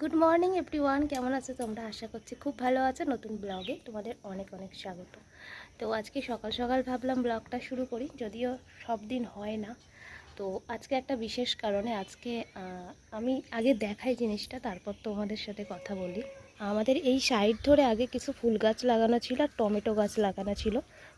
Good morning everyone কেমন আছো তোমরা? আশা করছি খুব ভালো আছো। নতুন ব্লগে তোমাদের অনেক অনেক স্বাগত। তো আজকে সকাল সকাল ভাবলাম ব্লগটা শুরু করি, যদিও সব দিন হয় না। তো আজকে একটা বিশেষ কারণে আজকে আমি আগে দেখাই জিনিসটা, তারপর তোমাদের সাথে কথা বলি। আমাদের এই সাইড ধরে আগে কিছু ফুল গাছ লাগানো ছিল আর টমেটো গাছ লাগানো ছিল।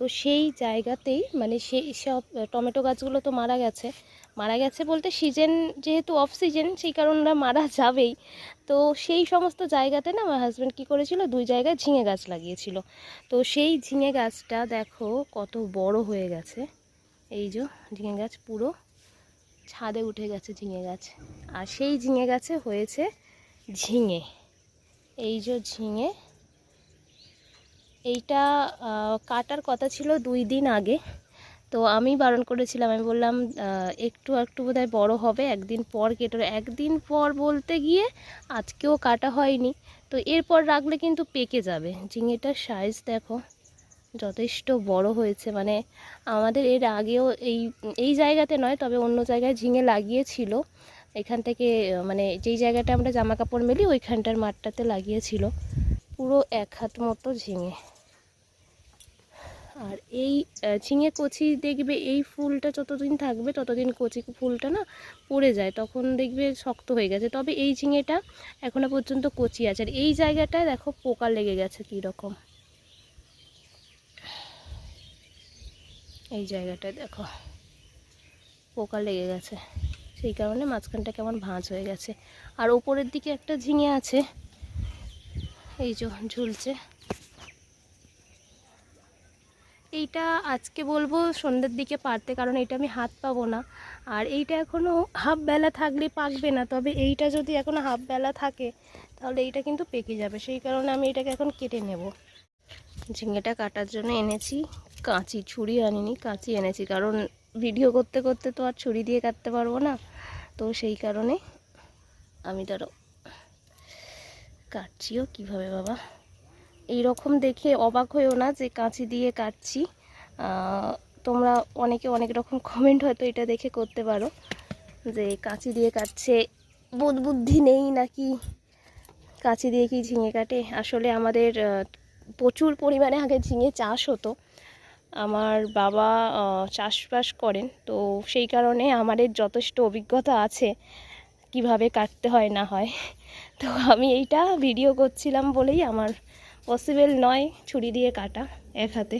তো সেই জায়গাতেই মানে সেই সব টমেটো গাছগুলো তো মারা গেছে। মারা গেছে বলতে সিজন যেহেতু অফ সিজন সেই কারণে মারা যাবেই। তো সেই সমস্ত জায়গাতে না, আমার হাজব্যান্ড কী করেছিল? দুই জায়গায় ঝিঙে গাছ লাগিয়েছিল। তো সেই ঝিঙে গাছটা দেখো কত বড় হয়ে গেছে। এই যে ঝিঙে গাছ পুরো ছাদে উঠে গেছে ঝিঙে গাছ। আর সেই ঝিঙে গাছে হয়েছে ঝিঙে। এই যে ঝিঙে এইটা কাটার কথা ছিল দুই দিন আগে। তো আমি বারণ করেছিলাম, আমি বললাম একটু একটু বোধহয় বড় হবে, একদিন পর কেটে একদিন পর বলতে গিয়ে আজকেও কাটা হয়নি। তো এরপর রাখলে কিন্তু পেকে যাবে। ঝিঙেটার সাইজ দেখো, যথেষ্ট বড় হয়েছে। মানে আমাদের এর আগেও এই এই জায়গাতে নয়, তবে অন্য জায়গায় ঝিঙে লাগিয়েছিল। এখান থেকে মানে যেই জায়গাটা আমরা জামা কাপড় মেলি, ওইখানটার মাঠটাতে লাগিয়েছিল। পুরো এক হাত মতো ঝিঙে। আর এই ঝিঙে কচি দেখবে এই ফুলটা যতদিন থাকবে, ততদিন কচি ফুলটা না পড়ে যায়, তখন দেখবে শক্ত হয়ে গেছে। তবে এই ঝিঙেটা এখনও পর্যন্ত কচি আছে। আর এই জায়গাটায় দেখো পোকা লেগে গেছে কী রকম এই জায়গাটায় দেখো পোকা লেগে গেছে। সেই কারণে মাঝখানটা কেমন ভাঁজ হয়ে গেছে। আর ওপরের দিকে একটা ঝিঙে আছে। এই যে ঝুলছে। এইটা আজকে বলব সন্ধ্যের দিকে পারতে, কারণ এটা আমি হাত পাবো না। আর এইটা এখনও হাফ বেলা থাকলে পাকবে না, তবে এইটা যদি এখনও হাফ বেলা থাকে, তাহলে এইটা কিন্তু পেকে যাবে। সেই কারণে আমি এটাকে এখন কেটে নেব। ঝিঙেটা কাটার জন্য এনেছি, কাঁচি, ছুরি আনিনি, কাঁচি এনেছি, কারণ ভিডিও করতে করতে তো আর ছুরি দিয়ে কাটতে পারব না। তো সেই কারণে আমি ধরো কাটছিও কীভাবে বাবা? এই রকম দেখে অবাক হয়েও না যে কাঁচি দিয়ে কাটছি। তোমরা অনেকে অনেক রকম কমেন্ট হয়তো এটা দেখে করতে পারো যে কাঁচি দিয়ে কাটছে। বোধ বুদ্ধি নেই নাকি কাঁচি দিয়ে কি ঝিঙে কাটে? আসলে আমাদের প্রচুর পরিমাণে আগে ঝিঙে চাষ হতো। আমার বাবা চাষবাস করেন, তো সেই কারণে আমাদের যথেষ্ট অভিজ্ঞতা আছে কীভাবে কাটতে হয় না হয়। তো আমি এইটা ভিডিও করছিলাম বলেই আমার পসিবল নয় ছুরি দিয়ে কাটা এক হাতে।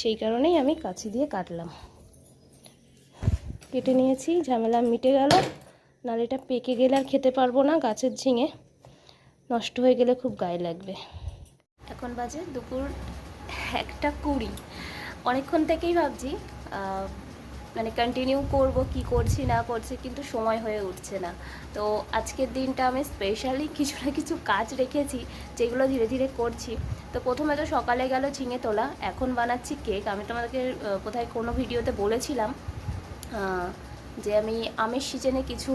সেই কারণেই আমি কাছি দিয়ে কাটলাম। কেটে নিয়েছি, ঝামেলা মিটে গেল। নাহলে এটা পেকে গেলে আর খেতে পারব না গাছের ঝিঙে। নষ্ট হয়ে গেলে খুব গায়ে লাগবে। এখন বাজে দুপুর একটা কুড়ি। অনেকক্ষণ থেকেই ভাবছি মানে কন্টিনিউ করব, কি করছি, না করছি, কিন্তু সময় হয়ে উঠছে না। তো আজকের দিনটা আমি স্পেশালি কিছু না কিছু কাজ রেখেছি, যেগুলো ধীরে ধীরে করছি। তো প্রথমে তো সকালে গেল ঝিঙে তোলা, এখন বানাচ্ছি কেক আমি তোমাদেরকে কোথায় কোনো ভিডিওতে বলেছিলাম যে আমি আমের সিজনে কিছু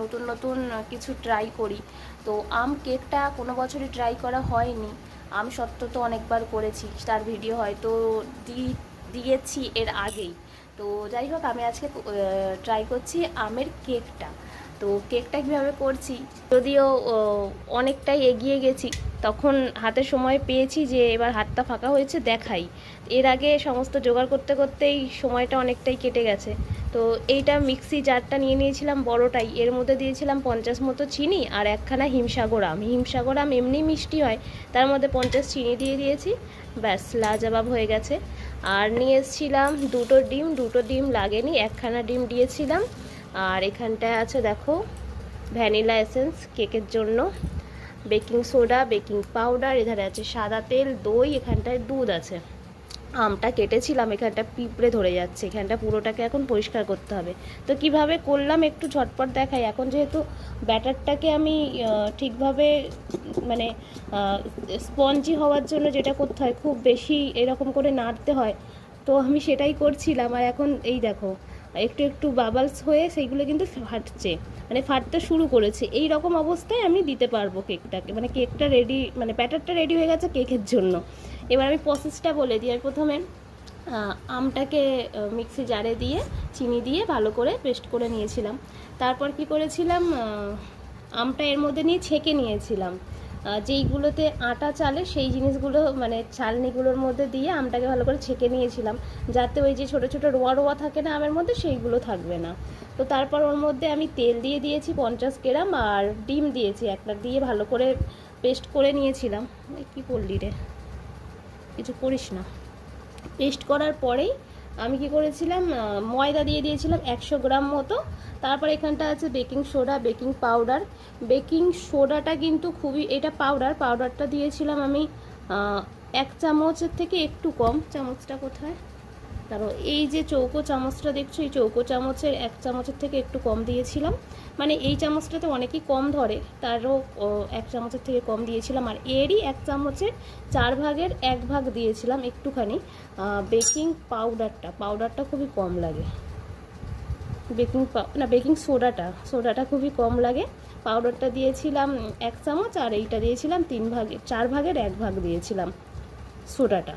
নতুন নতুন কিছু ট্রাই করি। তো আম কেকটা কোনো বছরই ট্রাই করা হয়নি। আম সত্ত্ব তো অনেকবার করেছি, তার ভিডিও হয়তো দিয়েছি এর আগেই। তো যাই হোক, আমি আজকে ট্রাই করছি আমের কেকটা তো কেকটা কীভাবে করছি? যদিও অনেকটাই এগিয়ে গেছি, তখন হাতে সময় পেয়েছি যে এবার হাতটা ফাঁকা হয়েছে, দেখাই। এর আগে সমস্ত জোগাড় করতে করতেই সময়টা অনেকটাই কেটে গেছে। তো এইটা মিক্সি জারটা নিয়ে নিয়েছিলাম বড়টাই, এর মধ্যে দিয়েছিলাম পঞ্চাশ মতো চিনি আর একখানা হিমসাগর আম। হিমসাগর আম এমনি মিষ্টি হয়, তার মধ্যে পঞ্চাশ চিনি দিয়ে দিয়েছি, ব্যাস, লাজবাব হয়ে গেছে। আর নিয়ে এসেছিলাম দুটো ডিম দুটো ডিম লাগেনি, একখানা ডিম দিয়েছিলাম। আর এখানটায় আছে দেখো, ভ্যানিলা এসেন্স, কেকের জন্য। বেকিং সোডা, বেকিং পাউডার, এধারে আছে সাদা তেল, দই, এখানটায় দুধ আছে। আমটা কেটেছিলাম, এখানটা পিঁপড়ে ধরে যাচ্ছে, এখানটা পুরোটাকে এখন পরিষ্কার করতে হবে। তো কীভাবে করলাম একটু ঝটপট দেখাই। এখন যেহেতু ব্যাটারটাকে আমি ঠিকভাবে মানে স্পঞ্জি হওয়ার জন্য যেটা করতে হয়, খুব বেশি এরকম করে নাড়তে হয়, তো আমি সেটাই করছিলাম। আর এখন এই দেখো, একটু একটু বাবলস হয়ে সেইগুলো কিন্তু ফাটছে মানে ফাটতে শুরু করেছে। এই রকম অবস্থায় আমি দিতে পারব কেকটাকে মানে কেকটা রেডি মানে ব্যাটারটা রেডি হয়ে গেছে কেকের জন্য। এবার আমি প্রসেসটা বলে দিই। আর প্রথমে আমটাকে মিক্সি জারে দিয়ে, চিনি দিয়ে ভালো করে পেস্ট করে নিয়েছিলাম। তারপর কি করেছিলাম আমটা এর মধ্যে নিয়ে ছেঁকে নিয়েছিলাম। যেইগুলোতে আটা চালে সেই জিনিসগুলো মানে চালনিগুলোর মধ্যে দিয়ে আমটাকে ভালো করে ছেঁকে নিয়েছিলাম। যাতে ওই যে ছোটো ছোটো রোয়া রোয়া থাকে না আমের মধ্যে, সেইগুলো থাকবে না। তো তারপর ওর মধ্যে আমি তেল দিয়ে দিয়েছি পঞ্চাশ গ্রাম আর ডিম দিয়েছি একটা, দিয়ে ভালো করে পেস্ট করে নিয়েছিলাম। কি করলি রে? কিছু করিস না। পেস্ট করার পরেই আমি কি করেছিলাম ময়দা দিয়ে দিয়েছিলাম একশো গ্রাম মতো। তারপর এখানটা আছে baking soda, baking powder. Baking সোডাটা কিন্তু খুবই, এটা পাউডার, পাউডারটা দিয়েছিলাম আমি এক চামচের থেকে একটু কম। চামচটা কোথায়? কারণ এই যে চৌকো চামচটা দেখছ, এই চৌকো চামচের এক চামচের থেকে একটু কম দিয়েছিলাম। মানে এই চামচটাতে অনেকই কম ধরে, তারও এক চামচের থেকে কম দিয়েছিলাম। আর এরই এক চামচের চার ভাগের এক ভাগ দিয়েছিলাম একটুখানি বেকিং পাউডারটা। পাউডারটা খুবই কম লাগে। বেকিং না, বেকিং সোডাটা সোডাটা খুবই কম লাগে। পাউডারটা দিয়েছিলাম এক চামচ, আর এইটা দিয়েছিলাম তিন ভাগে, চার ভাগের এক ভাগ দিয়েছিলাম সোডাটা।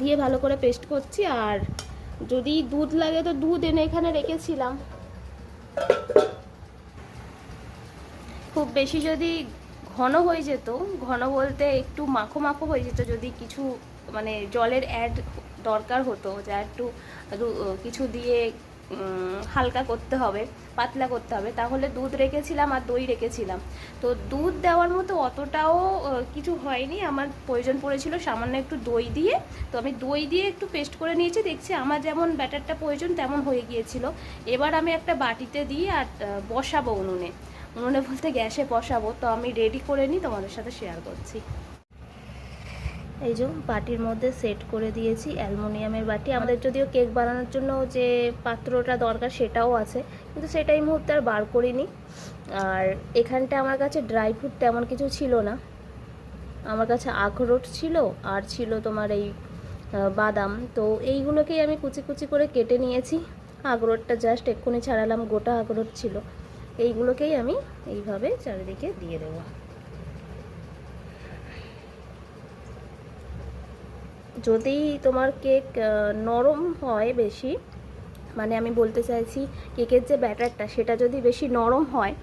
দিয়ে ভালো করে পেস্ট করছি আর যদি দুধ লাগে তো দুধ এনে এখানে রেখেছিলাম। খুব বেশি যদি ঘন হয়ে যেত, ঘন বলতে একটু মাখো মাখো হয়ে যেত, যদি কিছু মানে জলের অ্যাড দরকার হতো, যা একটু কিছু দিয়ে হালকা করতে হবে, পাতলা করতে হবে। তাহলে দুধ রেখেছিলাম আর দই রেখেছিলাম। তো দুধ দেওয়ার মতো অতটাও কিছু হয়নি। আমার প্রয়োজন পড়েছিল সামান্য একটু দই দিয়ে। তো আমি দই দিয়ে একটু পেস্ট করে নিয়েছি। দেখছি আমার যেমন ব্যাটারটা প্রয়োজন তেমন হয়ে গিয়েছিল। এবার আমি একটা বাটিতে দিয়ে আর বসাবো উনুনে। উনুনে বলতে গ্যাসে বসাবো। তো আমি রেডি করে নিই, তোমাদের সাথে শেয়ার করছি। এই যে বাটির মধ্যে সেট করে দিয়েছি, অ্যালুমিনিয়ামের বাটি। আমাদের যদিও কেক বানানোর জন্য যে পাত্রটা দরকার সেটাও আছে, কিন্তু সেটা এই মুহূর্তে আর বার করিনি। আর এখানটা আমার কাছে ড্রাই ফ্রুট তেমন কিছু ছিল না। আমার কাছে আখরোট ছিল, আর ছিল তোমার এই বাদাম। তো এইগুলোকেই আমি কুচি কুচি করে কেটে নিয়েছি। আখরোটটা জাস্ট এক্ষুনি ছাড়ালাম, গোটা আখরোট ছিল। এইগুলোকেই আমি এইভাবে চারিদিকে দিয়ে দেবো। যদি তোমার কেক নরম হয় বেশি মানে আমি বলতে চাইছি কেকের যে ব্যাটারটা, সেটা যদি বেশি নরম হয়,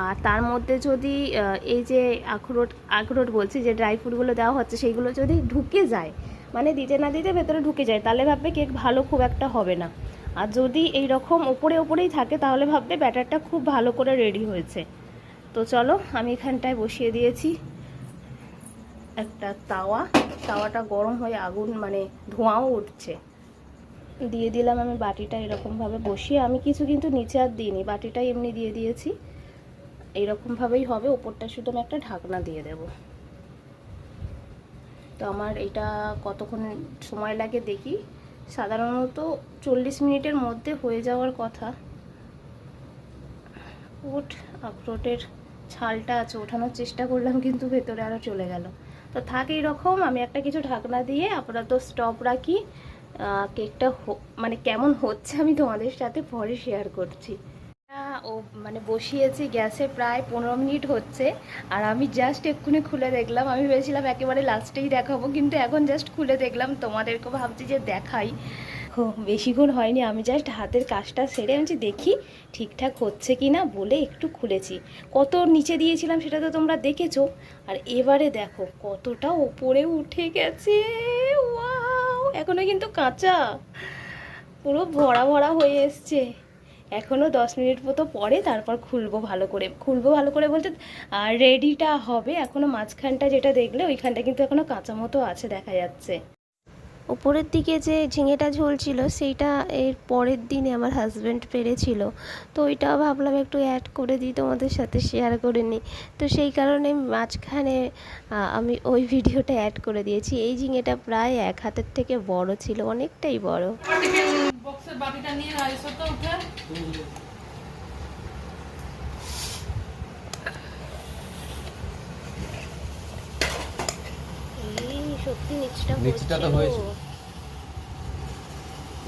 আর তার মধ্যে যদি এই যে আখরোট আখরোট বলছি, যে ড্রাই ফ্রুটগুলো দেওয়া হচ্ছে সেইগুলো যদি ঢুকে যায় মানে দিতে না দিতে ভেতরে ঢুকে যায়, তাহলে ভাববে কেক ভালো খুব একটা হবে না। আর যদি এই রকম ওপরে ওপরেই থাকে, তাহলে ভাববে ব্যাটারটা খুব ভালো করে রেডি হয়েছে। তো চলো, আমি এখানটায় বসিয়ে দিয়েছি একটা তাওয়া। তাওয়াটা গরম হয়ে আগুন মানে ধোঁয়াও উঠছে। দিয়ে দিলাম আমি বাটিটা এরকমভাবে বসিয়ে। আমি কিছু কিন্তু নিচে আর দিইনি, বাটিটাই এমনি দিয়ে দিয়েছি। এইরকমভাবেই হবে, ওপরটা শুধু আমি একটা ঢাকনা দিয়ে দেব। তো আমার এটা কতক্ষণ সময় লাগে দেখি। সাধারণত চল্লিশ মিনিটের মধ্যে হয়ে যাওয়ার কথা। উঠ, আখরোটের ছালটা আছে, ওঠানোর চেষ্টা করলাম, কিন্তু ভেতরে আরও চলে গেল। তো থাক এইরকম, আমি একটা কিছু ঢাকনা দিয়ে আপাতত স্টপ রাখি। কেকটা মানে কেমন হচ্ছে আমি তোমাদের সাথে পরে শেয়ার করছি। ও মানে বসিয়েছি গ্যাসে প্রায় পনেরো মিনিট হচ্ছে, আর আমি জাস্ট এক্ষুনি খুলে দেখলাম। আমি ভেবেছিলাম একেবারে লাস্টেই দেখাবো, কিন্তু এখন জাস্ট খুলে দেখলাম তোমাদেরকে ভাবছি যে দেখাই। বেশিক্ষণ হয়নি, আমি জাস্ট হাতের কাজটা সেরে আমি দেখি ঠিকঠাক হচ্ছে কি না বলে একটু খুলেছি। কত নিচে দিয়েছিলাম সেটা তো তোমরা দেখেছ। আর এবারে দেখো, কতটা ওপরে উঠে গেছে, ওয়াও! এখনও কিন্তু কাঁচা, পুরো ভরা ভরা হয়ে এসছে। এখনও দশ মিনিট মতো পরে তারপর খুলবো ভালো করে। খুলবো ভালো করে বলতে আর রেডিটা হবে। এখনও মাঝখানটা যেটা দেখলে, ওইখানটা কিন্তু এখনও কাঁচা মতো আছে, দেখা যাচ্ছে। ওপরের দিকে যে ঝিঙেটা ঝুলছিল, সেইটা এর পরের দিনে আমার হাজব্যান্ড পেরেছিল। তো ওইটাও ভাবলাম একটু অ্যাড করে দিই, তোমাদের সাথে শেয়ার করে নিই। তো সেই কারণে মাঝখানে আমি ওই ভিডিওটা অ্যাড করে দিয়েছি। এই ঝিঙেটা প্রায় এক হাতের থেকে বড় ছিল, অনেকটাই বড়। বক্সের বাটিটা নিয়ে সত্যি নিচটা নিচটা তো হয়েছে।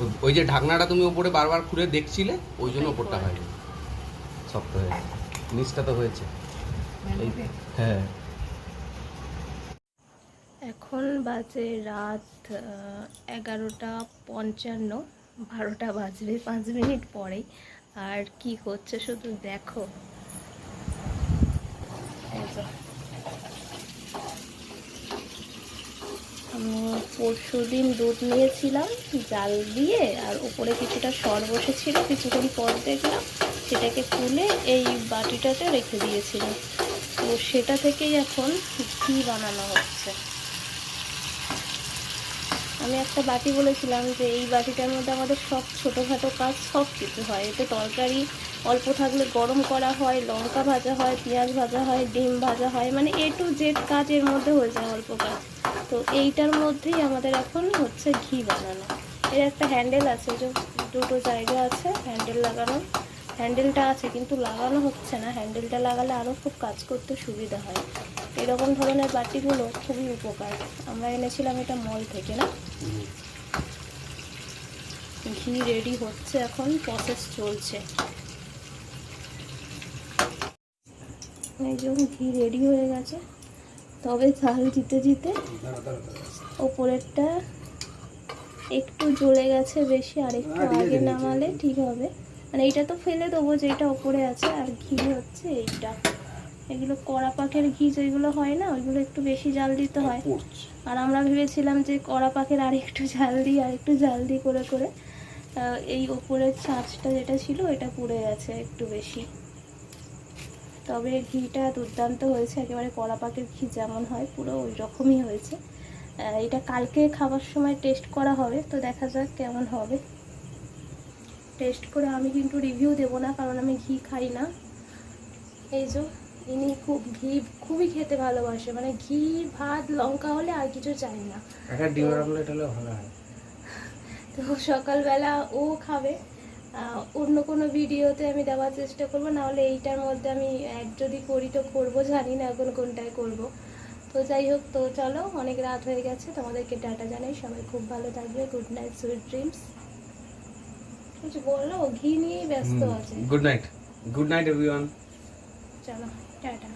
ওই- ওই যে ঢাকনাটা তুমি উপরে বারবার খুলে দেখছিলে ওই জন্য ওপরটা হয়নি। শক্ত হয়েছে নিচটা তো হয়েছে। হ্যাঁ। এখন বাজে রাত এগারোটা পঞ্চান্ন বারোটা বাজবে পাঁচ মিনিট পরেই। আর কি হচ্ছে শুধু দেখো তো আমি পরশু দিন দুধ নিয়েছিলাম, জাল দিয়ে, আর উপরে কিছুটা সর বসেছিল, কিছুক্ষণ পর দেখলাম সেটাকে তুলে এই বাটিটাতে রেখে দিয়েছিলাম তো সেটা থেকেই এখন ঘি বানানো হচ্ছে। আমি একটা বাটি বলেছিলাম যে এই বাটিটার মধ্যে আমাদের সব ছোটোখাটো কাজ সব কিছু হয়। এতে তরকারি অল্প থাকলে গরম করা হয়, লঙ্কা ভাজা হয়, পেঁয়াজ ভাজা হয়, ডিম ভাজা হয় মানে এ টু জেড কাজ এর মধ্যে হয়ে যায় অল্প কাজ। তো এইটার মধ্যেই আমাদের এখন হচ্ছে ঘি বানানো। এর একটা হ্যান্ডেল আছে যে দুটো জায়গা আছে হ্যান্ডেল লাগানো। হ্যান্ডেলটা আছে, কিন্তু লাগানো হচ্ছে না। হ্যান্ডেলটা লাগালে আরও খুব কাজ করতে সুবিধা হয়। এরকম ধরনের বাটিগুলো খুবই উপকার। আমরা এনেছিলাম এটা মল থেকে, না? ঘি রেডি হচ্ছে এখন প্রসেস চলছে। এই ঘি রেডি হয়ে গেছে। তবে ঝাল দিতে দিতে ওপরেরটা একটু জ্বলে গেছে বেশি আর একটু আগে নামালে ঠিক হবে। মানে এইটা তো ফেলে দেবো যেটা ওপরে আছে আর ঘি হচ্ছে এইটা। এগুলো কড়া পাখের ঘি যেগুলো হয় না ওইগুলো একটু বেশি জাল দিতে হয় আর আমরা ভেবেছিলাম যে কড়া পাকের আর একটু ঝাল দিই আর একটু ঝাল দিই করে করে এই ওপরের ছাঁচটা যেটা ছিল এটা পুড়ে গেছে একটু বেশি। তবে ঘিটা দুর্দান্ত হয়েছে একেবারে কড়া পাকের ঘি যেমন হয় পুরো ওই রকমই হয়েছে। এটা কালকে খাবার সময় টেস্ট করা হবে তো দেখা যাক কেমন হবে। টেস্ট করে আমি কিন্তু রিভিউ দেবো না কারণ আমি ঘি খাই না। এই যে ইনি খুব ঘি খুবই খেতে ভালোবাসে মানে ঘি ভাত লঙ্কা হলে আর কিছু চাই না। একটা অমলেট হলে ভালো হয়। তো সকালবেলা ও খাবে। অন্য কোনো ভিডিওতে আমি দেওয়ার চেষ্টা করব না হলে এইটার মধ্যে আমি অ্যাড যদি করি তো করব জানি না এখন কোনটায় করব। তো যাই হোক তো চলো অনেক রাত হয়ে গেছে তোমাদেরকে টাটা জানাই সবাই খুব ভালো থাকবে গুড নাইট সুইট ড্রিমস কিছু বলল ঘি নিয়েই ব্যস্ত আছে। Good night good night everyone চলো টাটা।